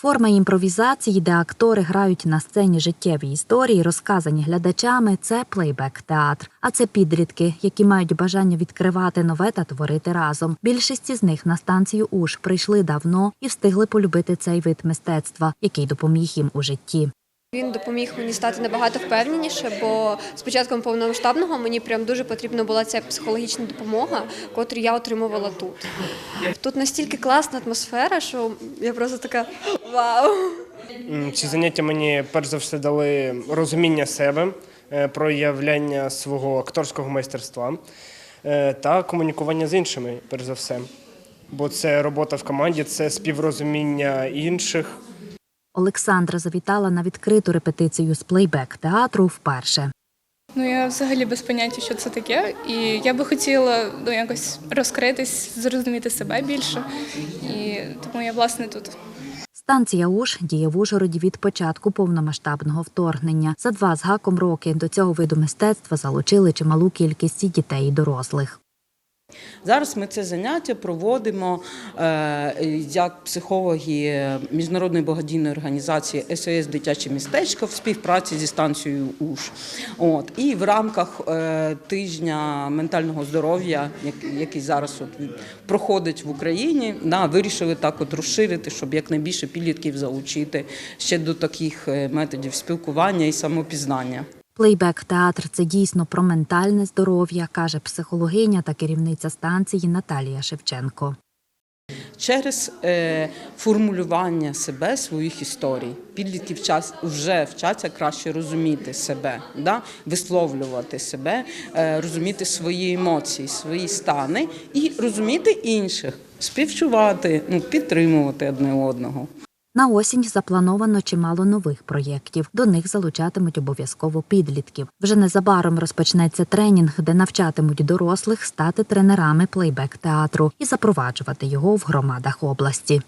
Форма імпровізації, де актори грають на сцені життєві історії, розказані глядачами, це плейбек-театр. А це підрідки, які мають бажання відкривати нове та творити разом. Більшість із них на станцію УШ прийшли давно і встигли полюбити цей вид мистецтва, який допоміг їм у житті. Він допоміг мені стати набагато впевненіше, бо з початком повномасштабного мені прям дуже потрібна була ця психологічна допомога, котру я отримувала тут. Тут настільки класна атмосфера, що я просто така вау. Ці заняття мені перш за все дали розуміння себе, е, проявляння свого акторського майстерства е, та комунікування з іншими, перш за все. Бо це робота в команді, це співрозуміння інших. Олександра завітала на відкриту репетицію з плейбек театру вперше. Ну я взагалі без поняття, що це таке, і я би хотіла ну, якось розкритись, зрозуміти себе більше. І тому я власне тут. Станція УШ діє в Ужгороді від початку повномасштабного вторгнення. За два з гаком роки до цього виду мистецтва залучили чималу кількість дітей і дорослих. Зараз ми це заняття проводимо е, як психологи міжнародної благодійної організації СОС Дитяче містечко в співпраці зі станцією УШ. От і в рамках е, тижня ментального здоров'я, як- який зараз от проходить в Україні, да, вирішили так от розширити, щоб якнайбільше підлітків залучити ще до таких е, методів спілкування і самопізнання. Плейбек театр це дійсно про ментальне здоров'я, каже психологиня та керівниця станції Наталія Шевченко. Через е, формулювання себе своїх історій. Підлітки вчас, вже вчаться краще розуміти себе, да? висловлювати себе, е, розуміти свої емоції, свої стани і розуміти інших, співчувати, ну, підтримувати одне одного. На осінь заплановано чимало нових проєктів. До них залучатимуть обов'язково підлітків. Вже незабаром розпочнеться тренінг, де навчатимуть дорослих стати тренерами плейбек театру і запроваджувати його в громадах області.